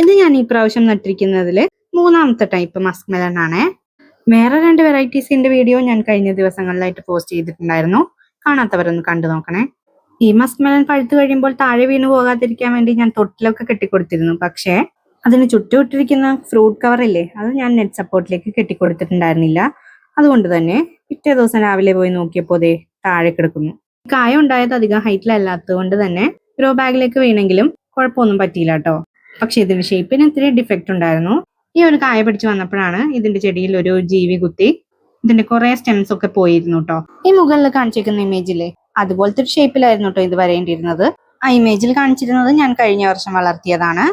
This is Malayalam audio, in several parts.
ഇത് ഞാൻ ഈ പ്രാവശ്യം നട്ടിരിക്കുന്നതിൽ മൂന്നാമത്തെ ടൈപ്പ് മസ്ക് മെലൺ ആണ്. വേറെ രണ്ട് വെറൈറ്റീസിന്റെ വീഡിയോ ഞാൻ കഴിഞ്ഞ ദിവസങ്ങളിലായിട്ട് പോസ്റ്റ് ചെയ്തിട്ടുണ്ടായിരുന്നു. കാണാത്തവരൊന്ന് കണ്ടു നോക്കണേ. ഈ മസ്ക് മെലൺ പഴുത്തു കഴിയുമ്പോൾ താഴെ വീണു പോകാതിരിക്കാൻ വേണ്ടി ഞാൻ തൊട്ടിലൊക്കെ കെട്ടിക്കൊടുത്തിരുന്നു. പക്ഷേ അതിന് ചുറ്റുവിട്ടിരിക്കുന്ന ഫ്രൂട്ട് കവർ ഇല്ലേ അത് ഞാൻ നെറ്റ് സപ്പോർട്ടിലേക്ക് കെട്ടിക്കൊടുത്തിട്ടുണ്ടായിരുന്നില്ല. അതുകൊണ്ട് തന്നെ പിറ്റേ ദിവസം രാവിലെ പോയി നോക്കിയപ്പോൾ ദേ താഴെ കിടക്കുന്നു. കായ ഉണ്ടായത് അധികം ഹൈറ്റിലല്ലാത്തത് കൊണ്ട് തന്നെ ഗ്രോ ബാഗിലേക്ക് വീണെങ്കിലും കുഴപ്പമൊന്നും പറ്റിയില്ല കേട്ടോ പക്ഷെ ഇതിന്റെ ഷേപ്പിന് ഇത്തിരി ഡിഫക്റ്റ് ഉണ്ടായിരുന്നു. ഈ ഒരു കായ പിടിച്ച് വന്നപ്പോഴാണ് ഇതിന്റെ ചെടിയിൽ ഒരു ജീവി കുത്തി. ഇതിന്റെ കുറെ സ്റ്റെംസ് ഒക്കെ പോയിരുന്നു കേട്ടോ ഈ മുകളിൽ കാണിച്ചിരിക്കുന്ന ഇമേജിൽ അതുപോലത്തെ ഒരു ഷേപ്പിലായിരുന്നു കേട്ടോ ഇത് വരേണ്ടിയിരുന്നത്. ആ ഇമേജിൽ കാണിച്ചിരുന്നത് ഞാൻ കഴിഞ്ഞ വർഷം വളർത്തിയതാണ്.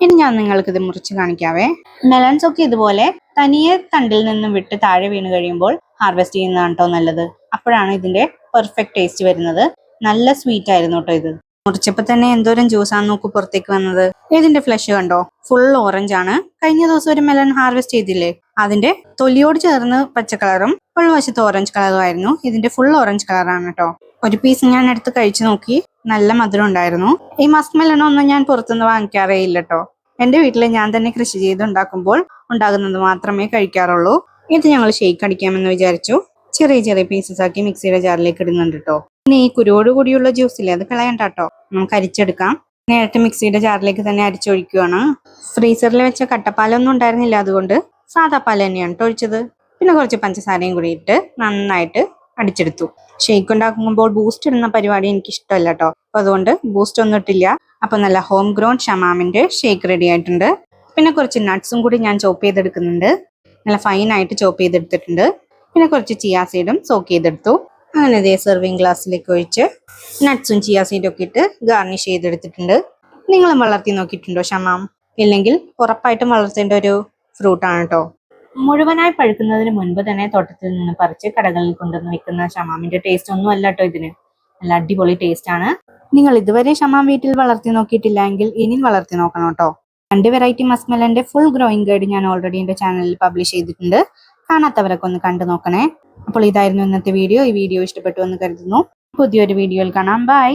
ഇനി ഞാൻ നിങ്ങൾക്ക് ഇത് മുറിച്ച് കാണിക്കാവേ. മെലൻസ് ഒക്കെ ഇതുപോലെ തനിയെ തണ്ടിൽ നിന്നും വിട്ട് താഴെ വീണ് കഴിയുമ്പോൾ ഹാർവെസ്റ്റ് ചെയ്യുന്നതാണ് കേട്ടോ നല്ലത്. അപ്പോഴാണ് ഇതിന്റെ പെർഫെക്റ്റ് ടേസ്റ്റ് വരുന്നത്. നല്ല സ്വീറ്റ് ആയിരുന്നു കേട്ടോ ഇത്. മുറിച്ചപ്പോ തന്നെ എന്തോരം ജ്യൂസാന്ന് നോക്കൂ പുറത്തേക്ക് വന്നത്. ഇതിന്റെ ഫ്ലഷ് കണ്ടോ? ഫുൾ ഓറഞ്ച് ആണ്. കഴിഞ്ഞ ദിവസം ഒരു മെലൺ ഹാർവെസ്റ്റ് ചെയ്തില്ലേ? അതിന്റെ തൊലിയോട് ചേർന്ന് പച്ച കളറും ഉൾവശത്ത് ഓറഞ്ച് കളറും ആയിരുന്നു. ഇതിന്റെ ഫുൾ ഓറഞ്ച് കളറാണ് കേട്ടോ ഒരു പീസ് ഞാൻ എടുത്ത് കഴിച്ചു നോക്കി. നല്ല മധുരം ഉണ്ടായിരുന്നു. ഈ മസ്ക് മെലൺ ഒന്നും ഞാൻ പുറത്തുനിന്ന് വാങ്ങിക്കാറേ ഇല്ല കേട്ടോ എന്റെ വീട്ടിൽ ഞാൻ തന്നെ കൃഷി ചെയ്ത് ഉണ്ടാക്കുമ്പോൾ ഉണ്ടാകുന്നത് മാത്രമേ കഴിക്കാറുള്ളൂ. ഇത് ഞങ്ങൾ ഷെയ്ക്ക് അടിക്കാമെന്ന് വിചാരിച്ചു. ചെറിയ ചെറിയ പീസസ് ആക്കി മിക്സിയുടെ ജാറിലേക്ക് ഇടുന്നുണ്ട് കേട്ടോ പിന്നെ ഈ കുരുവോട് കൂടിയുള്ള ജ്യൂസ് ഇല്ലേ? അത് കളയണ്ട കേട്ടോ നമുക്ക് അരിച്ചെടുക്കാം. നേരിട്ട് മിക്സിയുടെ ജാറിലേക്ക് തന്നെ അരിച്ചൊഴിക്കുകയാണ് ഫ്രീസറിൽ വെച്ച കട്ടപ്പാലൊന്നും ഉണ്ടായിരുന്നില്ല അതുകൊണ്ട് സാദാ പാൽ തന്നെയാണ് കേട്ടോ ഒഴിച്ചത് പിന്നെ കുറച്ച് പഞ്ചസാരയും കൂടി ഇട്ട് നന്നായിട്ട് അടിച്ചെടുത്തു. ഷേക്ക് ഉണ്ടാക്കുമ്പോൾ ബൂസ്റ്റ് ഇടുന്ന പരിപാടി എനിക്ക് ഇഷ്ടമല്ല കേട്ടോ. അപ്പൊ അതുകൊണ്ട് ബൂസ്റ്റ് ഒന്നും ഇട്ടില്ല. അപ്പൊ നല്ല ഹോം ഗ്രോൺ ഷമാമിന്റെ ഷേക്ക് റെഡി ആയിട്ടുണ്ട്. പിന്നെ കുറച്ച് നട്ട്സും കൂടി ഞാൻ ചോപ്പ് ചെയ്തെടുക്കുന്നുണ്ട്. നല്ല ഫൈൻ ആയിട്ട് ചോപ്പ് ചെയ്തെടുത്തിട്ടുണ്ട്. പിന്നെ കുറച്ച് ചിയാ സീഡും സോക്ക് ചെയ്തെടുത്തു. അങ്ങനെ ഇതേ സെർവിങ് ഗ്ലാസ്സിലേക്ക് ഒഴിച്ച് നട്ട്സും ചിയാ സീഡും ഒക്കെ ഇട്ട് ഗാർണിഷ് ചെയ്തെടുത്തിട്ടുണ്ട്. നിങ്ങളും വളർത്തി നോക്കിയിട്ടുണ്ടോ ഷമാം? ഇല്ലെങ്കിൽ ഉറപ്പായിട്ടും വളർത്തേണ്ട ഒരു ഫ്രൂട്ടാണ് കേട്ടോ മുഴുവനായി പഴുക്കുന്നതിന് മുൻപ് തന്നെ തോട്ടത്തിൽ നിന്ന് പറിച്ച് കടകളിൽ കൊണ്ടുവന്ന് വെക്കുന്ന ഷമാമിന്റെ ടേസ്റ്റ് ഒന്നും അല്ല കേട്ടോ ഇതിന്. നല്ല അടിപൊളി ടേസ്റ്റ് ആണ്. നിങ്ങൾ ഇതുവരെ ഷമാം വീട്ടിൽ വളർത്തി നോക്കിയിട്ടില്ല എങ്കിൽ ഇനി വളർത്തി നോക്കണം കേട്ടോ രണ്ട് വെറൈറ്റി മസ്മെലന്റെ ഫുൾ ഗ്രോയിങ് ഗൈഡ് ഞാൻ ഓൾറെഡി എന്റെ ചാനലിൽ പബ്ലിഷ് ചെയ്തിട്ടുണ്ട്. കാണാത്തവരൊക്കെ ഒന്ന് കണ്ടു നോക്കണേ. അപ്പോൾ ഇതായിരുന്നു ഇന്നത്തെ വീഡിയോ. ഈ വീഡിയോ ഇഷ്ടപ്പെട്ടു എന്ന് കരുതുന്നു. പുതിയൊരു വീഡിയോയിൽ കാണാം. ബൈ